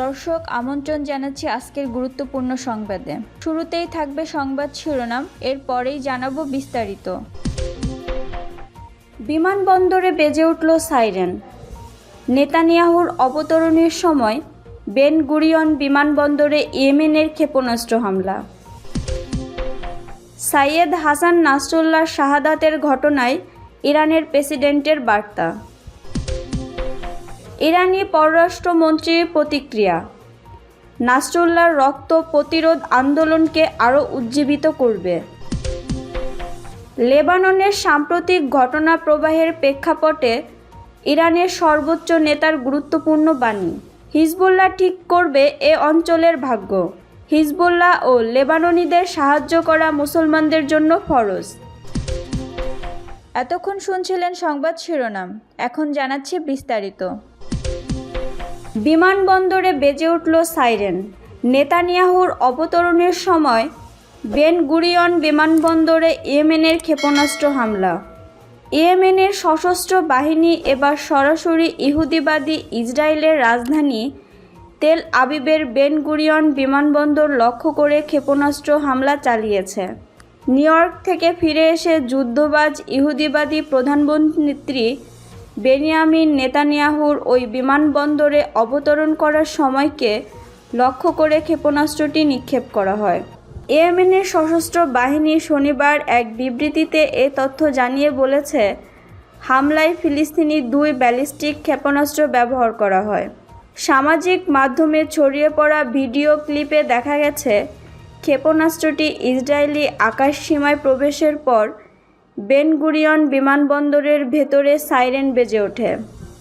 দর্শক, আমন্ত্রণ জানাচ্ছি আজকের গুরুত্বপূর্ণ সংবাদে। শুরুতেই থাকবে সংবাদ শিরোনাম, এরপরেই জানাব বিস্তারিত। বিমানবন্দরে বেজে উঠল সাইরেন। নেতানিয়াহুর অবতরণের সময় বেন গুরিয়ন বিমানবন্দরে ইয়েমেনের ক্ষেপণাস্ত্র হামলা। সাইয়েদ হাসান নাসরুল্লাহ শাহাদাতের ঘটনায় ইরানের প্রেসিডেন্টের বার্তা। ইরানি পররাষ্ট্রমন্ত্রীর প্রতিক্রিয়া। নাসরুল্লাহর রক্ত প্রতিরোধ আন্দোলনকে আরও উজ্জীবিত করবে। লেবাননের সাম্প্রতিক ঘটনা প্রবাহের প্রেক্ষাপটে ইরানের সর্বোচ্চ নেতার গুরুত্বপূর্ণ বাণী, হিজবুল্লাহ ঠিক করবে এ অঞ্চলের ভাগ্য। হিজবুল্লাহ ও লেবাননিদের সাহায্য করা মুসলমানদের জন্য ফরজ। এতক্ষণ শুনছিলেন সংবাদ শিরোনাম, এখন জানাচ্ছি বিস্তারিত। বিমানবন্দরে বেজে উঠল সাইরেন। নেতানিয়াহুর অবতরণের সময় বেন গুরিয়ন বিমানবন্দরে ইয়েমেনের ক্ষেপণাস্ত্র হামলা। ইয়েমেনের সশস্ত্র বাহিনী এবার সরাসরি ইহুদিবাদী ইসরায়েলের রাজধানী তেল আবিবের বেন গুরিয়ন বিমানবন্দর লক্ষ্য করে ক্ষেপণাস্ত্র হামলা চালিয়েছে। নিউ ইয়র্ক থেকে ফিরে এসে যুদ্ধবাজ ইহুদিবাদী প্রধানমন্ত্রী বেনিয়ামিন নেতানিয়াহুর ওই বিমানবন্দরে অবতরণ করার সময়কে লক্ষ্য করে ক্ষেপণাস্ত্রটি নিক্ষেপ করা হয়। ইয়েমেনের সশস্ত্র বাহিনী শনিবার এক বিবৃতিতে এ তথ্য জানিয়ে বলেছে, হামলায় ফিলিস্তিনি দুই ব্যালিস্টিক ক্ষেপণাস্ত্র ব্যবহার করা হয়। সামাজিক মাধ্যমে ছড়িয়ে পড়া ভিডিও ক্লিপে দেখা গেছে, ক্ষেপণাস্ত্রটি ইসরায়েলি আকাশসীমায় প্রবেশের পর বেনগুরিয়ন বিমানবন্দরের ভেতরে সাইরেন বেজে ওঠে।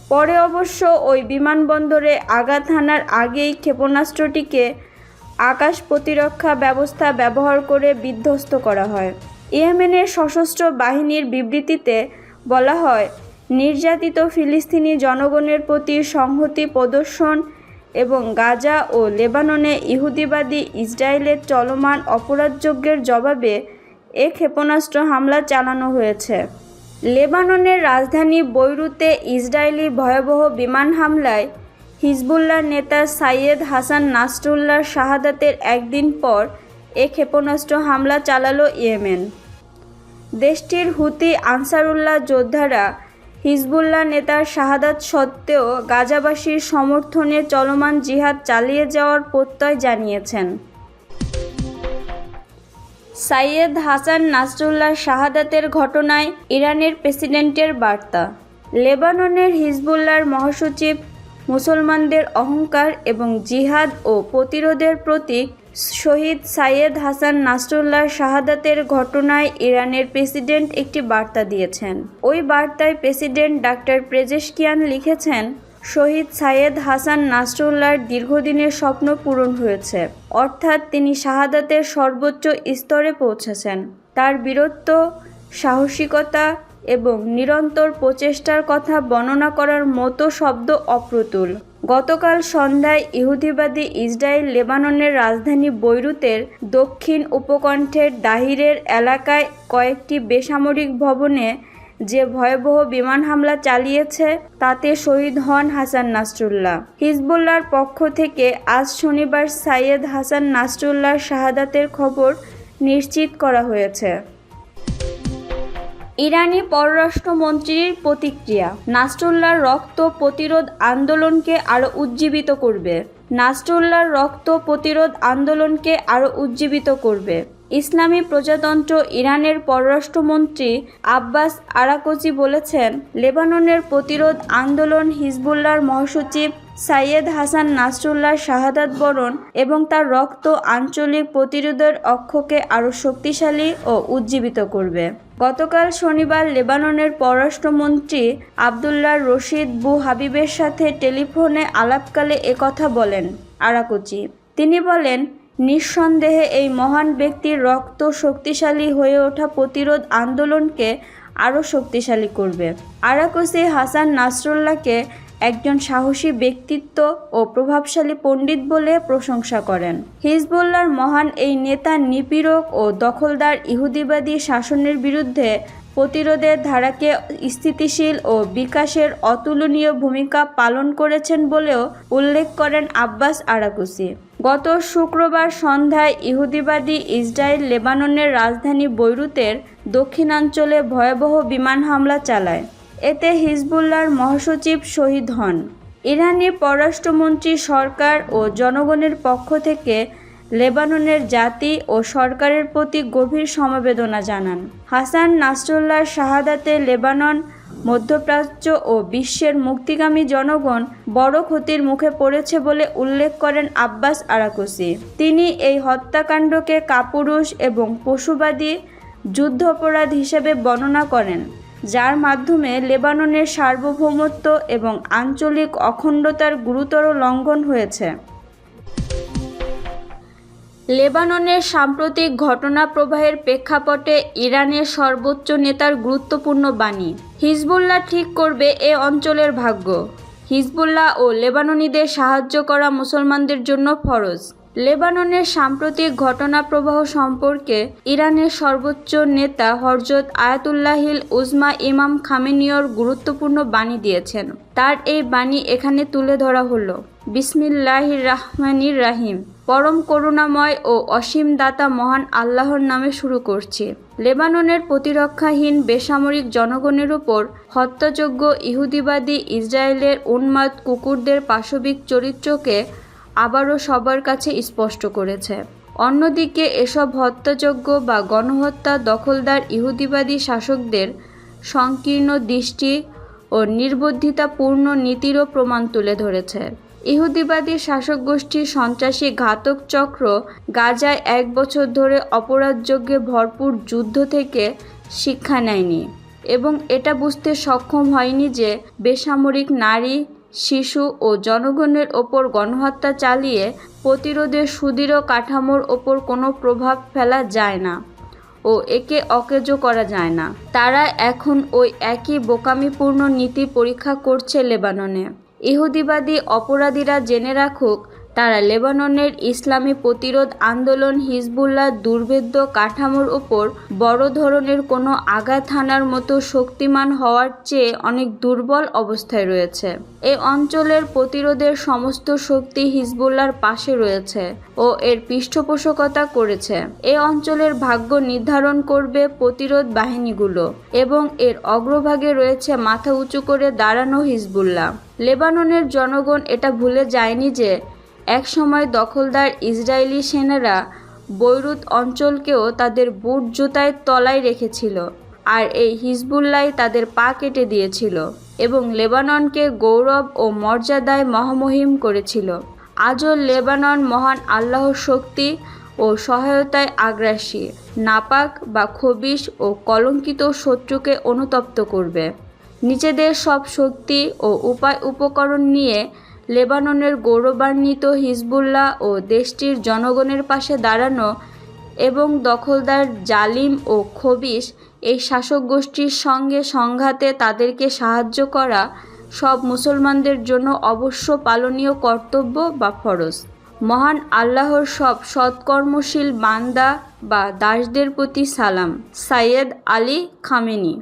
পরে অবশ্য ওই বিমানবন্দরে আঘাত হানার আগেই ক্ষেপণাস্ত্রটিকে আকাশ প্রতিরক্ষা ব্যবস্থা ব্যবহার করে বিধ্বস্ত করা হয়। ইয়েমেনের সশস্ত্র বাহিনীর বিবৃতিতে বলা হয়, নির্যাতিত ফিলিস্তিনি জনগণের প্রতি সংহতি প্রদর্শন এবং গাজা ও লেবাননে ইহুদিবাদী ইসরায়েলের চলমান অপরাধযজ্ঞের জবাবে এ ক্ষেপণাস্ত্র হামলা চালানো হয়েছে। লেবাননের রাজধানী বৈরুতে ইসরায়েলি ভয়াবহ বিমান হামলায় হিজবুল্লাহ নেতা সাইয়েদ হাসান নাসরুল্লাহর শাহাদাতের একদিন পর এ ক্ষেপণাস্ত্র হামলা চালালো ইয়েমেন। দেশটির হুতি আনসারুল্লাহ যোদ্ধারা হিজবুল্লাহ নেতার শাহাদাত সত্ত্বেও গাজাবাসীর সমর্থনে চলমান জিহাদ চালিয়ে যাওয়ার প্রত্যয় জানিয়েছেন। সাইয়েদ হাসান নাসরুল্লাহ শাহাদাতের ঘটনায় ইরানের প্রেসিডেন্টের বার্তা। লেবাননের হিজবুল্লাহর মহাসচিব, মুসলমানদের অহংকার এবং জিহাদ ও প্রতিরোধের প্রতীক শহীদ সাইয়েদ হাসান নাসরুল্লাহ শাহাদাতের ঘটনায় ইরানের প্রেসিডেন্ট একটি বার্তা দিয়েছেন। ওই বার্তায় প্রেসিডেন্ট ডাক্তার প্রেজেশকিয়ান লিখেছেন শহীদ সাইয়েদ হাসান নাসরুল্লাহর দীর্ঘদিনের স্বপ্ন পূরণ হয়েছে। অর্থাৎ তিনি শাহাদাতের সর্বোচ্চ স্তরে পৌঁছেছেন। তার বীরত্ব, সাহসিকতা এবং নিরন্তর প্রচেষ্টার কথা বর্ণনা করার মতো শব্দ অপ্রতুল। গতকাল সন্ধ্যায় ইহুদিবাদী ইসরায়েল লেবাননের রাজধানী বৈরুতের দক্ষিণ উপকণ্ঠের দাহিরের এলাকায় কয়েকটি বেসামরিক ভবনে যে ভয়াবহ বিমান হামলা চালিয়েছে, তাতে শহীদ হন হাসান নাসরুল্লাহ। হিজবুল্লাহর পক্ষ থেকে আজ শনিবার সাইয়েদ হাসান নাসরুল্লাহর শাহাদাতের খবর নিশ্চিত করা হয়েছে। ইরানি পররাষ্ট্রমন্ত্রীর প্রতিক্রিয়া, নাসরুল্লাহর রক্ত প্রতিরোধ আন্দোলনকে আরও উজ্জীবিত করবে। নাসরুল্লাহর রক্ত প্রতিরোধ আন্দোলনকে আরও উজ্জীবিত করবে। ইসলামী প্রজাতন্ত্র ইরানের পররাষ্ট্রমন্ত্রী আব্বাস আরাকোচি বলেছেন, লেবাননের প্রতিরোধ আন্দোলন হিজবুল্লাহর মহাসচিব সাইয়েদ হাসান নাসরুল্লাহর শাহাদাত বরণ এবং তার রক্ত আঞ্চলিক প্রতিরোধের অক্ষকে আরও শক্তিশালী ও উজ্জীবিত করবে। গতকাল শনিবার লেবাননের পররাষ্ট্রমন্ত্রী আবদুল্লাহ রশিদ বু হাবিবের সাথে টেলিফোনে আলাপকালে একথা বলেন আরাকুচি। তিনি বলেন, নিঃসন্দেহে এই মহান ব্যক্তির রক্ত শক্তিশালী হয়ে ওঠা প্রতিরোধ আন্দোলনকে আরও শক্তিশালী করবে। আরাকুসি হাসান নাসরুল্লাহকে একজন সাহসী ব্যক্তিত্ব ও প্রভাবশালী পণ্ডিত বলে প্রশংসা করেন। হিজবুল্লাহর মহান এই নেতা নিপীড়ক ও দখলদার ইহুদিবাদী শাসনের বিরুদ্ধে প্রতিরোধের ধারাকে স্থিতিশীল ও বিকাশের অতুলনীয় ভূমিকা পালন করেছেন বলেও উল্লেখ করেন আব্বাস আরাকুসি গত শুক্রবার সন্ধ্যায় ইহুদিবাদী ইসরায়েল লেবাননের রাজধানী বৈরুতের দক্ষিণাঞ্চলে ভয়াবহ বিমান হামলা চালায়। এতে হিজবুল্লাহর মহাসচিব শহীদ হন। ইরানি পররাষ্ট্রমন্ত্রী সরকার ও জনগণের পক্ষ থেকে লেবাননের জাতি ও সরকারের প্রতি গভীর সমবেদনা জানান। হাসান নাসরুল্লাহর শাহাদাতে লেবানন, মধ্যপ্রাচ্য ও বিশ্বের মুক্তিগামী জনগণ বড় ক্ষতির মুখে পড়েছে বলে উল্লেখ করেন আব্বাস আরাকুসি তিনি এই হত্যাকাণ্ডকে কাপুরুষ এবং পশুবাদী যুদ্ধাপরাধ হিসেবে বর্ণনা করেন। যার মাধ্যমে লেবাননের সার্বভৌমত্ব এবং আঞ্চলিক অখণ্ডতার গুরুতর লঙ্ঘন হয়েছে। লেবাননের সাম্প্রতিক ঘটনা প্রবাহের প্রেক্ষাপটে ইরানের সর্বোচ্চ নেতার গুরুত্বপূর্ণ বাণী, হিজবুল্লাহ ঠিক করবে এ অঞ্চলের ভাগ্য। হিজবুল্লাহ ও লেবাননিদের সাহায্য করা মুসলমানদের জন্য ফরজ। লেবাননের সাম্প্রতিক ঘটনা প্রবাহ সম্পর্কে ইরানের সর্বোচ্চ নেতা হরজত আয়াতুল্লাহিল উজমা ইমাম খামেনিয়র গুরুত্বপূর্ণ বাণী দিয়েছেন। তার এই বাণী এখানে তুলে ধরা হলো। বিসমিল্লাহির রাহমানির রাহিম পরম করুণাময় ও অসীম দাতা মহান আল্লাহর নামে শুরু করছি। লেবাননের প্রতিরক্ষাহীন বেসামরিক জনগণের উপর হত্যাযোগ্য ইহুদিবাদী ইসরায়েলের উন্মাদ কুকুরদের পাশবিক চরিত্রকে আবারও সবার কাছে স্পষ্ট করেছে। অন্যদিকে এসব হত্যাযোগ্য বা গণহত্যা দখলদার ইহুদিবাদী শাসকদের সংকীর্ণ দৃষ্টি ও নির্বুদ্ধিতাপূর্ণ নীতিরও প্রমাণ তুলে ধরেছে। ইহুদিবাদী শাসক গোষ্ঠীর সন্ত্রাসী ঘাতক চক্র গাজায় এক বছর ধরে অপরাধযোগ্যে ভরপুর যুদ্ধ থেকে শিক্ষা নেয়নি এবং এটা বুঝতে সক্ষম হয়নি যে বেসামরিক নারী শিশু ও জনগণের ওপর গণহত্যা চালিয়ে প্রতিরোধে সুদৃঢ় কাঠামোর ওপর কোনো প্রভাব ফেলা যায় না ও একে অকেজ করা যায় না। তারা এখন ওই একই বোকামিপূর্ণ নীতি পরীক্ষা করছে লেবাননে। ইহুদিবাদী অপরাধীরা জেনে রাখুক তারা লেবাননের ইসলামী প্রতিরোধ আন্দোলন হিজবুল্লাহ দুর্ভেদ্য কাঠামোর ওপর বড় ধরনের কোনো আঘাত হানার মতো শক্তিমান হওয়ার চেয়ে অনেক দুর্বল অবস্থায় রয়েছে। এই অঞ্চলের প্রতিরোধের সমস্ত শক্তি হিজবুল্লাহর পাশে রয়েছে ও এর পৃষ্ঠপোষকতা করেছে। এই অঞ্চলের ভাগ্য নির্ধারণ করবে প্রতিরোধ বাহিনীগুলো এবং এর অগ্রভাগে রয়েছে মাথা উঁচু করে দাঁড়ানো হিজবুল্লাহ। লেবাননের জনগণ এটা ভুলে যায়নি যে একসময় দখলদার ইসরায়েলি সেনারা বৈরুত অঞ্চলকেও তাদের বুট জুতায় তলায় রেখেছিল আর এই হিজবুল্লাই তাদের পা কেটে দিয়েছিল এবং লেবাননকে গৌরব ও মর্যাদায় মহামহিম করেছিল। আজও লেবানন মহান আল্লাহর শক্তি ও সহায়তায় আগ্রাসী, নাপাক বা খবিশ ও কলঙ্কিত শত্রুকে অনুতপ্ত করবে। নিজেদের সব শক্তি ও উপায় উপকরণ নিয়ে লেবাননের গৌরবান্বিত হিজবুল্লাহ ও দেশটির জনগণের পাশে দাঁড়ানো এবং দখলদার জালিম ও খবিশ এই শাসক গোষ্ঠীর সঙ্গে সংঘাতে তাদেরকে সাহায্য করা সব মুসলমানদের জন্য অবশ্য পালনীয় কর্তব্য বা ফরজ। মহান আল্লাহর সব সৎকর্মশীল বান্দা বা দাসদের প্রতি সালাম। Sayyid Ali Khamenei.